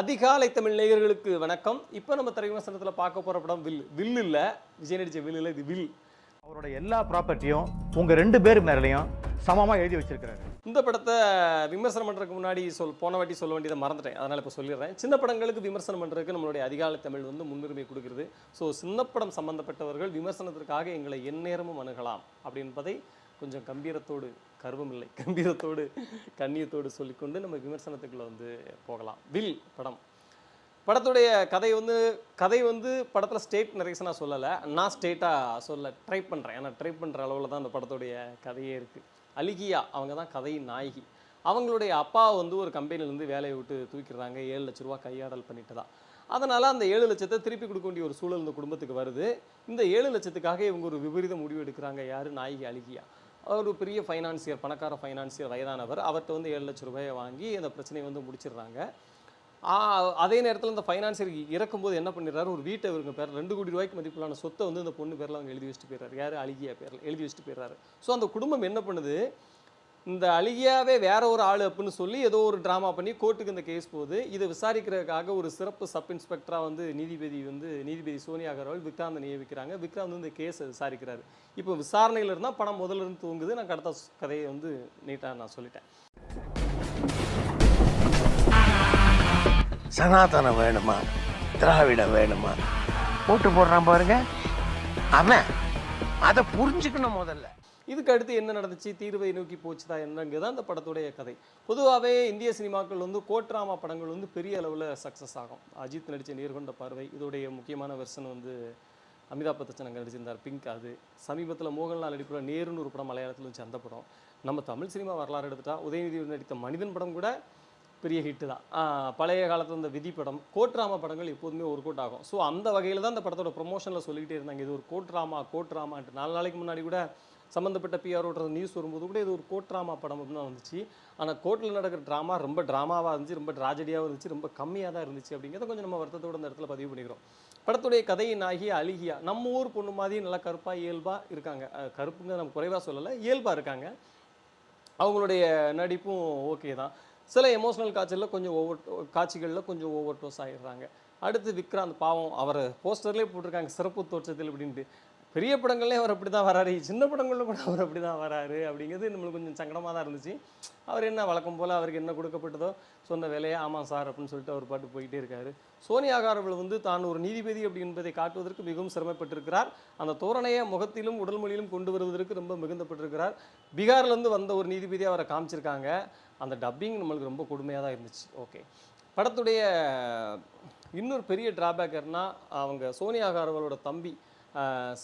அதிகாலை தமிழ் நேயர்களுக்கு வணக்கம். இப்போ நம்ம திரைவிமர்சனத்தில் பார்க்க போகிற படம் வில். வில் இல்லை. விஜய் நடித்த வில் இல்லை இது வில். அவரோட எல்லா ப்ராப்பர்ட்டியும் உங்கள் ரெண்டு பேர் மேலேயும் சமமாக எழுதி வச்சிருக்கிறாரு. இந்த படத்தை விமர்சனம் பண்ணுறதுக்கு முன்னாடி சொல் போன வாட்டி சொல்ல வேண்டியதை மறந்துட்டேன். அதனால் இப்போ சொல்லிடுறேன். சின்ன படங்களுக்கு விமர்சனம் பண்ணுறதுக்கு நம்மளுடைய அதிகால தமிழ் வந்து முன்னுரிமை கொடுக்குறது ஸோ சின்ன படம் சம்மந்தப்பட்டவர்கள் விமர்சனத்திற்காக எங்களை எந்நேரமும் அணுகலாம் அப்படின்பதை கொஞ்சம் கம்பீரத்தோடு கர்வம் இல்லை கம்பீரத்தோடு கண்ணியத்தோடு சொல்லிக்கொண்டு நம்ம விமர்சனத்துக்குள்ளே வந்து போகலாம். வில் படம். படத்துடைய கதை வந்து கதை வந்து படத்தில் ஸ்டேட் நரேஷனாக சொல்லலை. நான் ஸ்டேட்டாக சொல்ல ட்ரை பண்ணுறேன் ஏன்னா ட்ரை பண்ணுற அளவில் தான் அந்த படத்துடைய கதையே இருக்குது அலிகியா அவங்க தான் கதையின் நாயகி. அவங்களுடைய அப்பா வந்து ஒரு கம்பெனிலேருந்து வேலையை விட்டு தூக்கிடுறாங்க. ஏழு லட்ச ரூபா கையாடல் பண்ணிட்டு தான் அதனால் அந்த ஏழு லட்சத்தை திருப்பி கொடுக்க வேண்டிய ஒரு சூழல் இந்த குடும்பத்துக்கு வருது. இந்த ஏழு லட்சத்துக்காக இவங்க ஒரு விபரீத முடிவு எடுக்கிறாங்க. யார்? நாயகி அழுகியா? அவர் ஒரு பெரிய ஃபைனான்சியர் பணக்கார ஃபைனான்சியர் வயதானவர். அவர்கிட்ட வந்து ஏழு லட்ச ரூபாயை வாங்கி அந்த பிரச்சனையை வந்து முடிச்சிடுறாங்க. அதே நேரத்தில் இந்த ஃபைனான்சியர் இறக்கும்போது என்ன பண்ணிடுறாரு? ஒரு வீட்டை இவருங்க பேர் ரெண்டு கோடி ரூபாய்க்கு மதிப்பிலான சொத்தை வந்து இந்த பொண்ணு பேரில் அவங்க எழுதி வச்சுட்டு போயிடுறாரு. யார்? அழுகியா பேரில் எழுதி வச்சுட்டு போயிடுறாரு. ஸோ அந்த குடும்பம் என்ன பண்ணுது? இந்த அழுகியாவே வேற ஒரு ஆள் அப்படின்னு சொல்லி ஏதோ ஒரு ட்ராமா பண்ணி கோர்ட்டுக்கு இந்த கேஸ் போகுது. இதை விசாரிக்கிறதுக்காக ஒரு சிறப்பு சப் இன்ஸ்பெக்டராக வந்து நீதிபதி வந்து நீதிபதி சோனியா அகர்வால் விக்ராந்த் நியமிக்கிறாங்க விக்ராந்த் வந்து இந்த கேஸை விசாரிக்கிறாரு. இப்போ விசாரணையில் இருந்தால் பணம் முதல்ல இருந்து தூங்குது நான் கடத்த கதையை வந்து நீட்டாக நான் சொல்லிட்டேன். சனாதனம் வேணுமா? திராவிடம் வேணுமா? ஓட்டு போடுறான் பாருங்க. அவன் அதை புரிஞ்சுக்கணும் முதல்ல. இதுக்கு அடுத்து என்ன நடந்துச்சு? தீர்வை நோக்கி போச்சுதா என்னங்கிறது அந்த படத்துடைய கதை. பொதுவாகவே இந்திய சினிமாக்கள் வந்து கோட்ராமா படங்கள் வந்து பெரிய அளவில் சக்ஸஸ் ஆகும். அஜித் நடித்த நேர்கொண்ட பார்வை இதோடைய முக்கியமான வெர்ஷன் வந்து அமிதாப் பச்சன் அங்கே நடிச்சிருந்தார். பிங்க் அது. சமீபத்தில் மோகன்லால் நடிப்புல நேருன்னு ஒரு படம் மலையாளத்தில் வச்சு அந்த படம். நம்ம தமிழ் சினிமா வரலாறு எடுத்துட்டா உதயநிதி நடித்த மனிதன் படம் கூட பெரிய ஹிட்டு தான். பழைய காலத்தில் இந்த விதி படம் கோட்ராமா படங்கள் எப்போதுமே ஒரு கோட் ஆகும். ஸோ அந்த வகையில் தான் இந்த படத்தோட ப்ரொமோஷனில் சொல்லிக்கிட்டே இருந்தாங்க. இது ஒரு கோட்ராமா கோட்ராமான்ட்டு. நாலு நாளைக்கு முன்னாடி கூட சம்மந்தப்பட்ட பிஆரோட நியூஸ் வரும்போது கூட இது ஒரு கோட் ட்ராமா படம் அப்படின்னு தான் வந்துச்சு. ஆனால் கோர்ட்டில் நடக்கிற ட்ராமா ரொம்ப ட்ராமாவாக இருந்துச்சு ரொம்ப ட்ராஜடியாகவும் இருந்துச்சு ரொம்ப கம்மியாக தான் இருந்துச்சு அப்படிங்கிறத கொஞ்சம் நம்ம வருத்தத்தோட இந்த இடத்துல பதிவு பண்ணிக்கிறோம். படத்துடைய கதையின் ஆகிய அழுகியா? நம்ம ஊர் பொண்ணு மாதிரி நல்லா கருப்பாக இயல்பாக இருக்காங்க. கருப்புங்க நம்ம குறைவாக சொல்லலை இயல்பாக இருக்காங்க. அவங்களுடைய நடிப்பும் ஓகே தான். சில எமோஷனல் காட்சிகளில் கொஞ்சம் ஓவர் காட்சிகளில் கொஞ்சம் ஓவர் டோஸ் ஆகிடுறாங்க அடுத்து விக்ராந்த் பாவம் அவர் போஸ்டர்லேயே போட்டிருக்காங்க சிறப்பு தோற்றத்தில் அப்படின்ட்டு பெரிய படங்கள்லேயும் அவர் அப்படி தான் வராரு. சின்ன படங்களில் கூட அவர் அப்படி தான் வராரு அப்படிங்கிறது நம்மளுக்கு கொஞ்சம் சங்கடமாக தான் இருந்துச்சு. அவர் என்ன வழக்கம் போல் அவருக்கு என்ன கொடுக்கப்பட்டதோ சொன்ன வேலையை ஆமாம் சார் அப்படின்னு சொல்லிட்டு அவர் பாட்டு போயிட்டே இருக்காரு. சோனியா காரவள் வந்து தான் ஒரு நீதிபதி அப்படி என்பதை காட்டுவதற்கு மிகவும் சிரமப்பட்டிருக்கிறார். அந்த தோரணையை முகத்திலும் உடல் மொழியிலும் கொண்டு வருவதற்கு ரொம்ப மிகுந்தப்பட்டிருக்கிறார். பீகார்லேருந்து வந்த ஒரு நீதிபதி அவரை காமிச்சிருக்காங்க. அந்த டப்பிங் நம்மளுக்கு ரொம்ப கொடுமையாக தான் இருந்துச்சு. ஓகே படத்துடைய இன்னொரு பெரிய டிராபேக்கர்னால் அவங்க சோனியா அகர்வாலோட தம்பி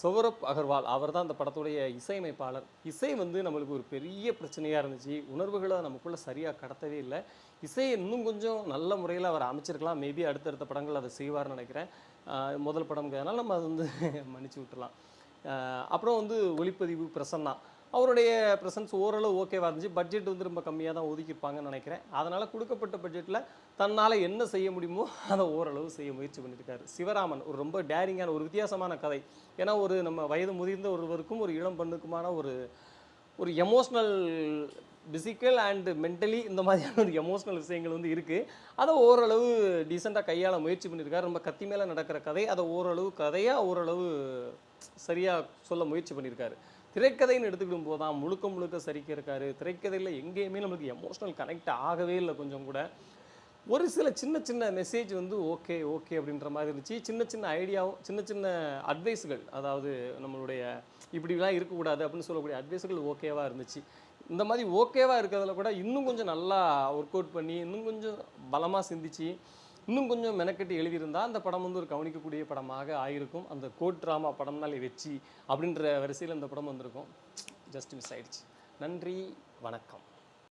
சௌரப் அகர்வால் அவர் தான் அந்த படத்துடைய இசையமைப்பாளர். இசை வந்து நம்மளுக்கு ஒரு பெரிய பிரச்சனையாக இருந்துச்சு. உணர்வுகளை நமக்குள்ளே சரியாக கடத்தவே இல்லை. இசையை இன்னும் கொஞ்சம் நல்ல முறையில் அவர் அமைச்சிருக்கலாம். மேபி அடுத்தடுத்த படங்கள் அதை செய்வார்னு நினைக்கிறேன். முதல் படம்ங்கிறதுனால நம்ம அதை வந்து மன்னிச்சு விட்டுலாம் அப்புறம் வந்து ஒளிப்பதிவு பிரசன்னா. அவருடைய ப்ரெசன்ஸ் ஓரளவு ஓகேவா இருந்துச்சு. பட்ஜெட் வந்து ரொம்ப கம்மியாக தான் ஒதுக்கியிருப்பாங்கன்னு நினைக்கிறேன். அதனால் கொடுக்கப்பட்ட பட்ஜெட்டில் தன்னால் என்ன செய்ய முடியுமோ அதை ஓரளவு செய்ய முயற்சி பண்ணியிருக்காரு சிவராமன் ஒரு ரொம்ப டேரிங்கான ஒரு வித்தியாசமான கதை. ஏன்னா ஒரு நம்ம வயது முதிர்ந்த ஒருவருக்கும் ஒரு இளம் பெண்ணுக்குமான ஒரு ஒரு எமோஷ்னல் பிசிக்கல் அண்டு மென்டலி இந்த மாதிரியான ஒரு எமோஷ்னல் விஷயங்கள் வந்து இருக்குது அதை ஓரளவு டீசெண்டாக கையாள முயற்சி பண்ணியிருக்காரு ரொம்ப கத்தி மேலே நடக்கிற கதை அதை ஓரளவு கதையாக ஓரளவு சரியாக சொல்ல முயற்சி பண்ணியிருக்காரு திரைக்கதைன்னு எடுத்துக்கிடும் போது தான் முழுக்க முழுக்க சரிக்க இருக்காரு திரைக்கதையில் எங்கேயுமே நம்மளுக்கு எமோஷ்னல் கனெக்ட் ஆகவே இல்லை கொஞ்சம் கூட. ஒரு சில சின்ன சின்ன மெசேஜ் வந்து ஓகே ஓகே அப்படின்ற மாதிரி இருந்துச்சு. சின்ன சின்ன ஐடியாவும் சின்ன சின்ன அட்வைஸுகள் அதாவது நம்மளுடைய இப்படிலாம் இருக்கக்கூடாது அப்படின்னு சொல்லக்கூடிய அட்வைஸுகள் ஓகேவாக இருந்துச்சு. இந்த மாதிரி ஓகேவாக இருக்கிறதுல கூட இன்னும் கொஞ்சம் நல்லா ஒர்க் அவுட் பண்ணி இன்னும் கொஞ்சம் பலமாக சிந்திச்சு இன்னும் கொஞ்சம் மெனக்கெட்டு எழுதியிருந்தால் அந்த படம் வந்து ஒரு கவனிக்கக்கூடிய படமாக ஆகியிருக்கும் அந்த கோட் ட்ராமா படம்னாலே வெற்றி அப்படின்ற வரிசையில் இந்த படம் வந்திருக்கும். ஜஸ்ட் மிஸ் ஆயிடுச்சு. நன்றி வணக்கம்.